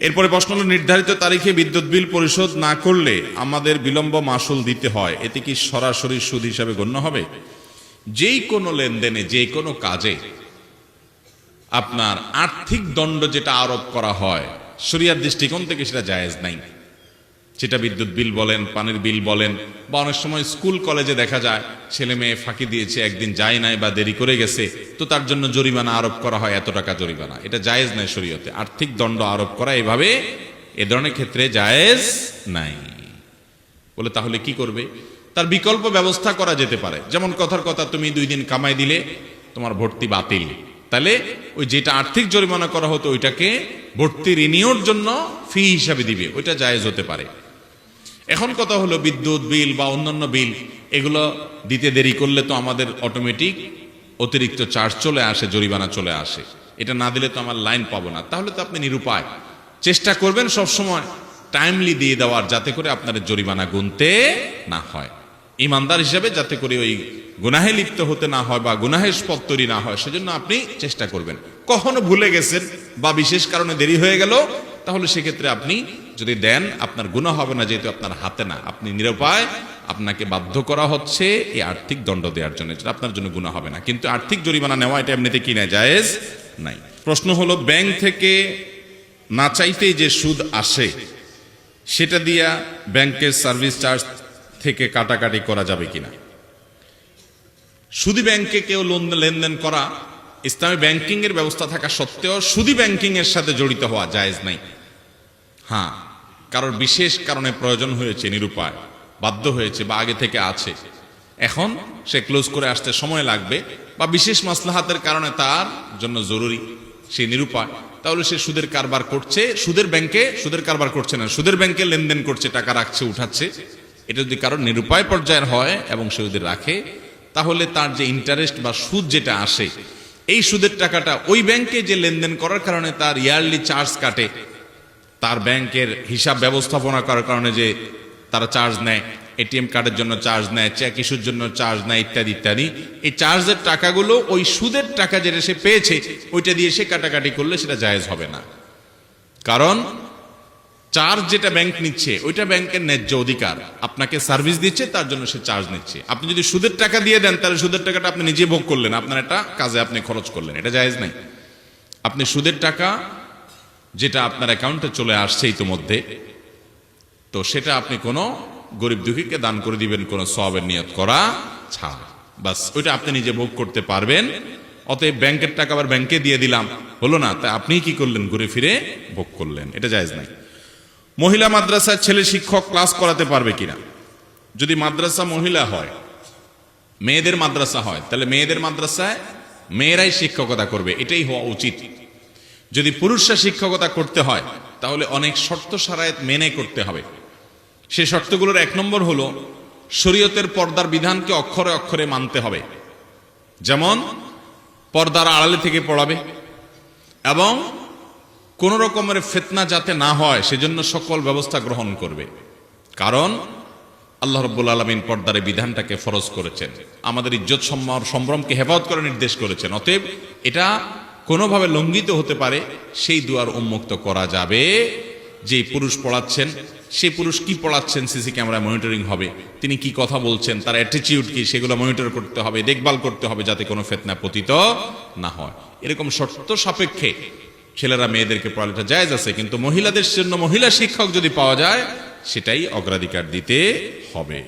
এরপরে প্রশ্ন হলো, নির্ধারিত তারিখে বিদ্যুৎ বিল পরিশোধ না করলে আমাদের বিলম্ব মাসুল দিতে হয়, এতে কি সরাসরি সুদ হিসাবে গণ্য হবে? যেই কোনো লেনদেনে, যে কোনো কাজে আপনার আর্থিক দণ্ড যেটা আরোপ করা হয় সরিয়ার দৃষ্টিকোণ থেকে সেটা জায়েজ নাই। সেটা বিদ্যুৎ বিল বলেন, পানির বিল বলেন, বা অনেক সময় স্কুল, কলেজে দেখা যায়, ছেলে মেয়ে ফাঁকি দিয়েছে, একদিন যায় নাই বা দেরি করে গেছে, তো তার জন্য জরিমানা আরোপ করা হয়, এত টাকা জরিমানা। এটা জায়েজ নাই শরীয়তে। আর্থিক দণ্ড আরোপ করা এভাবে, এ ধরনের ক্ষেত্রে জায়েজ নাই। বলে তাহলে কি করবে? তার বিকল্প ব্যবস্থা করা যেতে পারে। যেমন কথার কথা, তুমি দুই দিন কামাই দিলে, তোমার ভর্তি বাতিল। তাহলে ওই যেটা আর্থিক জরিমানা করা হতো, ওইটাকে ভর্তি রিনিউর জন্য ফি হিসাবে দিবে। ওইটা জায়েজ হতে পারে। এখন কথা হলো বিদ্যুৎ বিল বা অন্যান্য বিল, এগুলো দিতে দেরি করলে তো আমাদের অটোমেটিক অতিরিক্ত চার্জ চলে আসে, জরিমানা চলে আসে। এটা না দিলে তো আমার লাইন পাবো না। তাহলে তো আপনি নিরুপায়। চেষ্টা করবেন সব সময় টাইমলি দিয়ে দেওয়ার, যাতে করে আপনার জরিমানা গুনতে না হয়। ইমানদার হিসাবে যাতে করে ওই গুনাহে লিপ্ত হতে না হয় বা গুনাহের পথ তৈরি না হয়, সেজন্য আপনি চেষ্টা করবেন। কখনো ভুলে গেছেন বা বিশেষ কারণে দেরি হয়ে গেল, তাহলে সেক্ষেত্রে আপনি যদি দেন, আপনার গুণা হবে না, যেহেতু আপনার হাতে না। আপনি নিরুপায়, আপনাকে বাধ্য করা হচ্ছে এই আর্থিক দণ্ড দেওয়ার জন্য, যেটা আপনার জন্য গুণা হবে না। কিন্তু আর্থিক জরিমানা নেওয়া, এটা এমনিতে কি না জায়েজ নাই। প্রশ্ন হলো, ব্যাংক থেকে না চাইতেই যে সুদ আসে, সেটা দিয়া ব্যাংকের সার্ভিস চার্জ থেকে কাটাকাটি করা যাবে কিনা? সুদি ব্যাংকে কেউ লোন, লেনদেন করা, ইসলামী ব্যাংকিংয়ের ব্যবস্থা থাকা সত্ত্বেও সুদি ব্যাংকিংয়ের সাথে জড়িত হওয়া জায়েজ নাই। হ্যাঁ কারোর বিশেষ কারণে প্রয়োজন হয়েছে, নিরুপায়, বাধ্য হয়েছে বা আগে থেকে আছে। এখন সে ক্লোজ করে আসতে সময় লাগবে বা বিশেষ মাসলাহাতের কারণে তার জন্য জরুরি। সে নিরুপায়। তাহলে সে সুদের কারবার করছে, সুদের ব্যাংকে সুদের কারবার করছে না, সুদের ব্যাংকে লেনদেন করছে, টাকা রাখছে, উঠাচ্ছে। এটা যদি কারোর নিরুপায় পর্যায়ের হয় এবং সে যদি রাখে, তাহলে তার যে ইন্টারেস্ট বা সুদ যেটা আসে, এই সুদের টাকাটা ওই ব্যাংকে যে লেনদেন করার কারণে তার ইয়ারলি চার্জ কাটে তার ব্যাংকের হিসাব ব্যবস্থাপনা করার কারণে যে তারা চার্জ নেয়, এটিএম কার্ডের জন্য চার্জ নেয়, চেক ইস্যুর জন্য চার্জ নেয়, ইত্যাদি ইত্যাদি। এই চার্জের টাকাগুলো ওই সুদের টাকা যেটা সে পেয়েছে, ওইটা দিয়ে সে কাটাকাটি করলে সেটা জায়েজ হবে না। কারণ চার্জ যেটা ব্যাংক নিচ্ছে, ওইটা ব্যাংকের ন্যায্য অধিকার। আপনাকে সার্ভিস দিচ্ছে, তার জন্য সে চার্জ নিচ্ছে। আপনি যদি সুদের টাকা দিয়ে দেন, তাহলে সুদের টাকাটা আপনি নিজে ভোগ করলেন। আপনার একটা কাজে আপনি খরচ করলেন, এটা জায়েজ নাই। আপনি সুদের টাকা যেটা আপনার অ্যাকাউন্টে চলে আসছে ইতোমধ্যে তো সেটা আপনি কোনো গরিব দুঃখীকে দান করে দিবেন, কোনো সবের নিয়ত করা ছাড়া। বাস, ওইটা আপনি নিজে ভোগ করতে পারবেন, অতএব ব্যাংকের টাকা আবার ব্যাংকে দিয়ে দিলাম, হলো না, তা আপনি কি করলেন, ঘুরে ফিরে ভোগ করলেন, এটা জায়েজ নাই। মহিলা মাদ্রাসার ছেলে শিক্ষক ক্লাস করাতে পারবে কিনা? যদি মাদ্রাসা মহিলা হয়, মেয়েদের মাদ্রাসা হয়, তাহলে মেয়েদের মাদ্রাসায় মেয়েরাই শিক্ষকতা করবে, এটাই হওয়া উচিত। যদি পুরুষরা শিক্ষকতা করতে হয়, তাহলে অনেক শর্ত সারায়ত মেনে করতে হবে। সে শর্তগুলোর এক নম্বর হলো, শরীয়তের পর্দার বিধানকে অক্ষরে অক্ষরে মানতে হবে। যেমন, পর্দার আড়ালে থেকে পড়াবে, এবং কোন রকমের ফেতনা যাতে না হয়, সেজন্য সকল ব্যবস্থা গ্রহণ করবে। কারণ, আল্লাহ রব্বুল আলমিন পর্দার বিধানটাকে ফরজ করেছেন। আমাদের ইজ্জত সম্মান সম্ভ্রমকে হেফাজত করে নির্দেশ করেছেন। অতএব, এটা কোনোভাবে লঙ্ঘিত হতে পারে, সেই দুয়ার উন্মুক্ত করা যাবে। যে পুরুষ পড়াচ্ছেন সেই পুরুষ কি পড়াচ্ছেন সিসি ক্যামেরা মনিটরিং হবে? তিনি কি কথা বলছেন, তার অ্যাটিটিউড কি, সেগুলো মনিটর করতে হবে, দেখভাল করতে হবে যাতে কোনো ফেতনা পতিত না হয়। এরকম শর্ত সাপেক্ষে ছেলেরা মেয়েদেরকে পড়ালেটা জায়েজ আছে, কিন্তু মহিলাদের জন্য মহিলা শিক্ষক যদি পাওয়া যায়, সেটাই অগ্রাধিকার দিতে হবে।